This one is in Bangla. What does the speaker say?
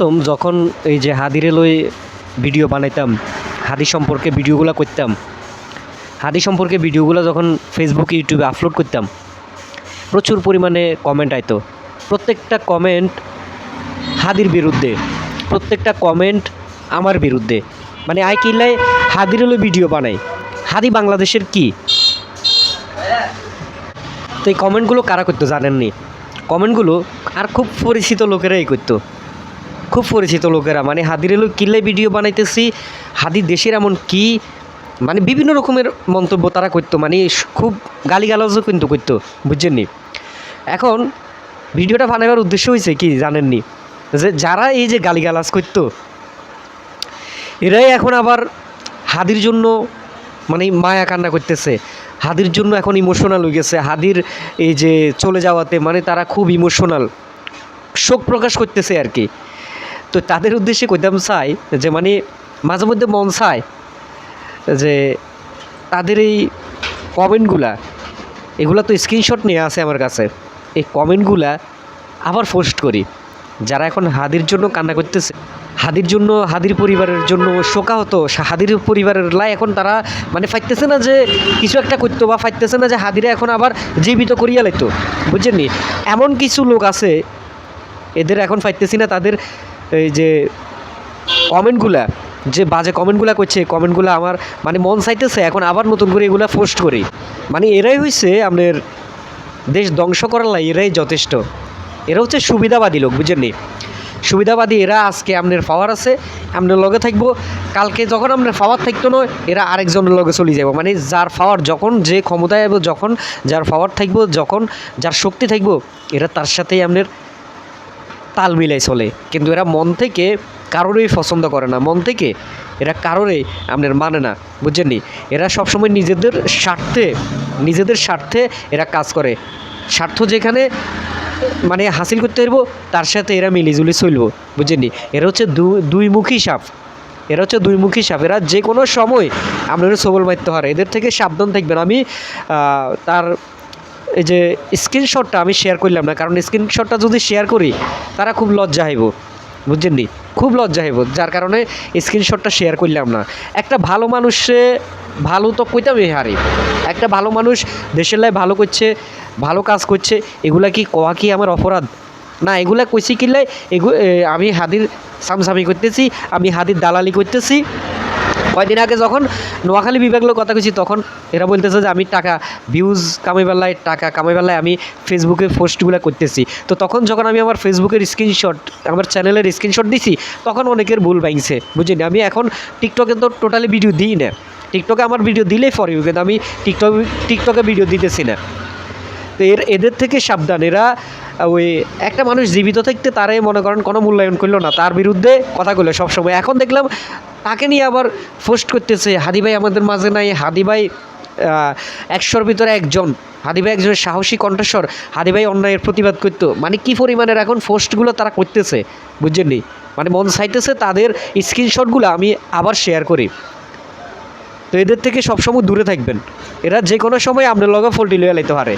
প্রথম যখন এই যে হাদিরে লই ভিডিও বানাইতাম, হাদি সম্পর্কে ভিডিওগুলো করতাম, হাদি সম্পর্কে ভিডিওগুলো যখন ফেসবুক ইউটিউবে আপলোড করতাম, প্রচুর পরিমাণে কমেন্ট আইতো। প্রত্যেকটা কমেন্ট হাদির বিরুদ্ধে, প্রত্যেকটা কমেন্ট আমার বিরুদ্ধে। মানে আই কিল্লাই হাদির লই ভিডিও বানাই। হাদি বাংলাদেশের কি? তো এই কমেন্টগুলো কারা করতো জানেননি? কমেন্টগুলো আর খুব পরিচিত লোকেরাই করতো। খুব পরিচিত লোকেরা। মানে হাদির এলো কিল্লাই ভিডিও বানাইতেছি। হাদি দেশের এমন কি? মানে বিভিন্ন রকমের মন্তব্য তারা করতো। মানে খুব গালিগালাজও কিন্তু করতো, বুঝছেননি? এখন ভিডিওটা বানাবার উদ্দেশ্য হয়েছে কি জানেননি? যে যারা এই যে গালিগালাজ করতো, এরাই এখন আবার হাদির জন্য মানে মায়া কান্না করতেছে। হাদির জন্য এখন ইমোশনাল হয়ে গেছে। হাদির এই যে চলে যাওয়াতে মানে তারা খুব ইমোশনাল শোক প্রকাশ করতেছে আর কি। তো তাদের উদ্দেশ্যে কইতাম চাই যে মানে মাঝে মধ্যে মন চায় যে তাদের এই কমেন্টগুলা, এগুলা তো স্ক্রিনশট নিয়ে আছে আমার কাছে। এই কমেন্টগুলা আবার পোস্ট করি। যারা এখন হাদির জন্য কান্না করতেছে, হাদির জন্য, হাদির পরিবারের জন্য শোকাহত, হাদির পরিবারের লাই এখন তারা মানে ফাইতেছে না যে কিছু একটা করতো বা ফাইতেছে না যে হাদিরা এখন আবার জীবিত করিয়া লাইতো। বুঝছেননি এমন কিছু লোক আছে, এদের এখন পাইতেছি না, তাদের এই যে কমেন্টগুলা, যে বাজে কমেন্টগুলো করছে কমেন্টগুলো আমার মানে মন চাইতেছে, এখন আবার নতুন করে এগুলো পোস্ট করি। মানে এরাই হয়েছে আপনার দেশ ধ্বংস করার লাই, এরাই যথেষ্ট। এরা হচ্ছে সুবিধাবাদী লোক বুঝেননি সুবিধাবাদী এরা, আজকে আপনার পাওয়ার আছে আপনার লগে থাকব। কালকে যখন আপনার পাওয়ার থাকতো না, এরা আরেকজনের লগে চলে যাব মানে যার পাওয়ার যখন, যে ক্ষমতায় যখন, যার পাওয়ার থাকব যখন, যার শক্তি থাকব, এরা তার সাথেই আপনার তাল মিলাই চলে। কিন্তু এরা মন থেকে কারোরই পছন্দ করে না। মন থেকে এরা কারোরই আপনার মানে না। বুঝছেননি এরা সবসময় নিজেদের স্বার্থে নিজেদের স্বার্থে এরা কাজ করে। স্বার্থ যেখানে মানে হাসিল করতে পারব, তার সাথে এরা মিলিজুলি চলবো। বুঝছেননি এরা হচ্ছে দুইমুখী সাপ। এরা হচ্ছে দুইমুখী সাপ। এরা যে কোনো সময় আপনারা সবল মারতে পারে। এদের থেকে সাবধান থাকবেন। আমি তার এই যে স্ক্রিনশটটা আমি শেয়ার করলাম না, কারণ স্ক্রিনশটটা যদি শেয়ার করি, তারা খুব লজ্জা হইব। বুঝছেন নি? খুব লজ্জা হইব, যার কারণে স্ক্রিনশটটা শেয়ার করলাম না। একটা ভালো মানুষে ভালো তো কইতামই হারি। একটা ভালো মানুষ দেশের লাই ভালো করছে, ভালো কাজ করছে, এগুলা কি কোয়া কি আমার অপরাধ? না, এগুলা কইছি কিনলে এগু আমি হাদির সামসামি করতেছি, আমি হাদির দালালি করতেছি। কয়দিন আগে যখন নোয়াখালী বিভাগের কথা কইছি, তখন এরা বলতেছে যে আমি টাকা ভিউজ কামাইবেলায় টাকা কামাইবেলায় আমি ফেসবুকে পোস্টগুলো করতেছি। তো তখন যখন আমি আমার ফেসবুকের স্ক্রিনশট আমার চ্যানেলের স্ক্রিনশট দিছি, তখন অনেকের ভুল ভাঙছে বুঝিনি আমি এখন টিকটকে তো টোটালি ভিডিও দিই না। টিকটকে আমার ভিডিও দিলেই ফর ইউ কিন্তু আমি টিকটক টিকটকে ভিডিও দিতেছি না। তো এর, এদের থেকে সাবধান। এরা ওই একটা মানুষ জীবিত থাকতে তারাই মনে করেন কোনো মূল্যায়ন করল না, তার বিরুদ্ধে কথা কইলো সবসময়। এখন দেখলাম তাকে নিয়ে আবার পোস্ট করতেছে, হাদি ভাই আমাদের মাঝে নাই, হাদি ভাই একশোর ভিতরে একজন, হাদি ভাই একজন সাহসী কণ্ঠস্বর, হাদি ভাই অন্যায়ের প্রতিবাদ করতো। মানে কি পরিমাণের এখন পোস্টগুলো তারা করতেছে বুঝছেননি মানে মন চাইতেছে তাদের স্ক্রিনশটগুলো আমি আবার শেয়ার করি। তো এদের থেকে সবসময় দূরে থাকবেন। এরা যে কোনো সময় আপনার লগে ফল্টি লইয়া লাইতে পারে।